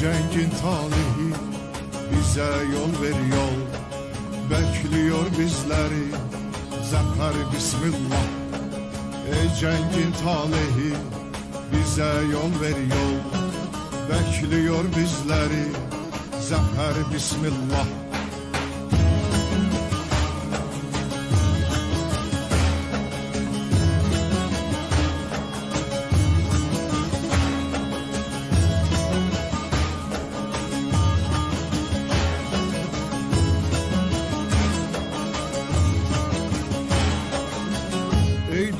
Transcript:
cengin talihi bize yol ver yol Bekliyor bizleri zafer bismillah. Ey cengin talihi bize yol ver yol Bekliyor bizleri zafer bismillah